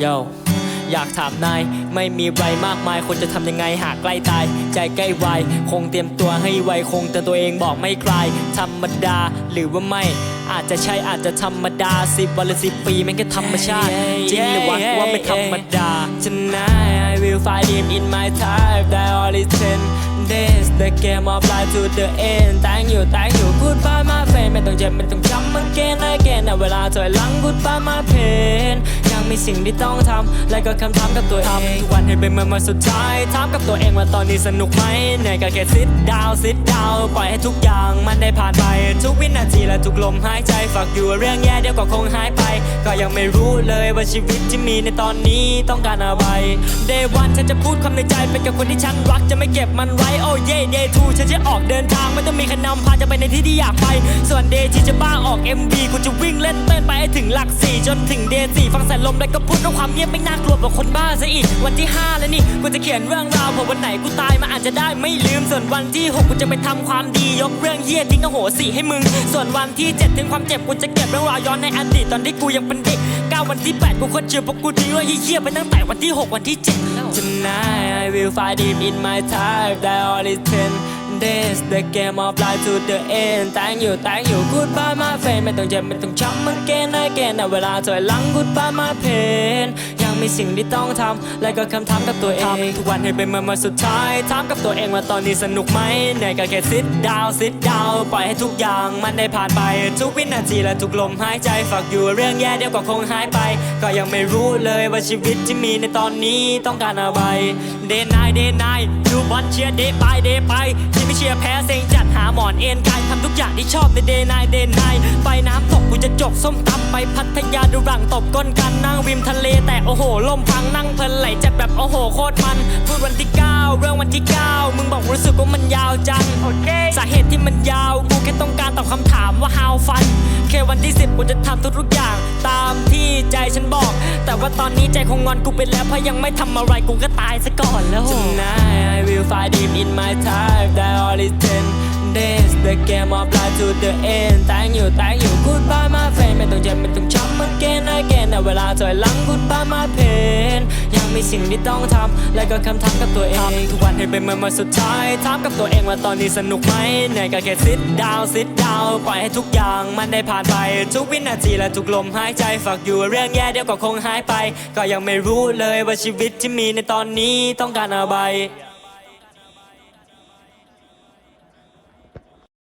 โยอยากถามนาย ไม่มีไรมากมายคนจะทำยังไงหากใกล้ตาย ใจใกล้ไวคงเตรียมตัวให้ไวคงเตือนตัวเองบอกไม่คลายธรรมดาหรือว่าไม่อาจจะใช่อาจจะธรรมดาสิบวันหรือสิบปีมันก็ธรรมชาติ จริงหรือวะว่าไม่ธรรมดา Tonight I will find him in my type that all is ten days the game of life to the end thank you thank you goodbye my friend ไม่ต้องเจ็บไม่ต้องจำ again again นะเวลาถอยหลัง goodbye my pain ยัง มีสิ่งที่ต้องทำและก็คำถามกับตัวเองทุกวันให้เป็นเมื่อมาสุดท้ายถามกับตัวเองว่าตอนนี้สนุกไหมเหนื่อยก็แค่ sit down sit down ปล่อยให้ทุกอย่างมันได้ผ่านไป ทุกวินาทีและทุกลมหายใจฝากอยู่เรื่องแย่เดี๋ยวก็คงหายไป ก็ยังไม่รู้เลยว่าชีวิตที่มีในตอนนี้ต้องการอะไร day one ฉันจะพูดความในใจไปกับคนที่ฉันรักจะไม่เก็บมันไว้โอ้เย่ day two ฉันจะออกเดินทางไม่ต้องมีใครนำพาจะไปในที่ที่อยากไป ส่วน day ที่จะบ้าออก MV กูจะวิ่งเล่นเต้นไปให้ถึงหลักสี่จนถึง day สี่ฟังสายลมแล้วก็พูดด้วยความเงียบไม่น่ากลัวกว่าคนบ้าซะอีก วันที่ 5 แล้วนี่กูจะเขียนเรื่องราวเผื่อวันไหนกูตายมาอาจจะได้ไม่ลืม ส่วนวันที่ 6 กูจะไปทำความดียกเรื่องเฮี้ยทิ้งอโหสิให้มึง ส่วนวันที่ 7 ถึงความเจ็บกูจะเก็บเรื่องราวย้อนในอดีตตอนที่กูยังเป็นเด็กก้าวันที่ 8 กูโคตรเชื่อเพราะกูทิ้งเรื่องเฮี้ยไปตั้งแต่วันที่ 6 วันที่ 7 Tonight I will find him in my type that all is ten days the game of life to the end thank you thank you goodbye my friend ไม่ต้องเจ็บไม่ต้องช้ำ again again นะเวลาถอยหลัง goodbye my pain ยังมีสิ่งที่ต้องทำ และก็คำถามกับตัวเอง ทุกวันให้เป็นเมื่อมาสุดท้าย ถามกับตัวเองว่าตอนนี้สนุกไหมเหนื่อยก็แค่ sit down sit down ปล่อยให้ทุกอย่างมันได้ผ่านไป ทุกวินาทีและทุกลมหายใจฝากอยู่เรื่องแย่เดี๋ยวก็คงหายไป ก็ยังไม่รู้เลยว่าชีวิตที่มีในตอนนี้ต้องการอะไร day night day night ดูบอลเชียร์ day by day ไปที่ไม่เชียร์แพ้เซ็งจัดหาหมอนเอ็นกายทำทุกอย่างที่ชอบใน day night day night ไปน้ำตกกูจะจกส้มตำไปพัทยาดูรังตบก้นกันนั่งริมทะเลแต่โอ้โหลมพังนั่งเพลินไหลจัดแบบโอ้โหโคตรมันพูดวันที่ 9 เรื่องวันที่ 9 มึงบอกรู้สึกว่ามันยาวจังสาเหตุที่มันยาวกูแค่ต้องการตอบคำถามว่า how fun แค่วันที่ 10กูจะทำทุกๆอย่างตาม ที่ใจฉันบอก แต่ว่าตอนนี้ใจคงงอนกูไปแล้วเพราะยังไม่ทำอะไรกูก็ตายซะก่อนแล้ว Tonight I will find him in my time that all is ten days the game of life to the end thank you thank you goodbye my friend ไม่ต้องเจ็บไม่ต้องช้ำ again again นะเวลาถอยหลัง goodbye my มีสิ่งที่ต้องทำและก็คำถามกับตัวเองทุกวันให้เป็นเมื่อมาสุดท้ายถามกับตัวเองว่าตอนนี้สนุกไหมเหนื่อยก็แค่ sit down sit down ปล่อยให้ทุกอย่างมันได้ผ่านไป ทุกวินาทีและทุกลมหายใจฝากอยู่เรื่องแย่เดี๋ยวก็คงหายไป ก็ยังไม่รู้เลยว่าชีวิตที่มีในตอนนี้ต้องการอะไร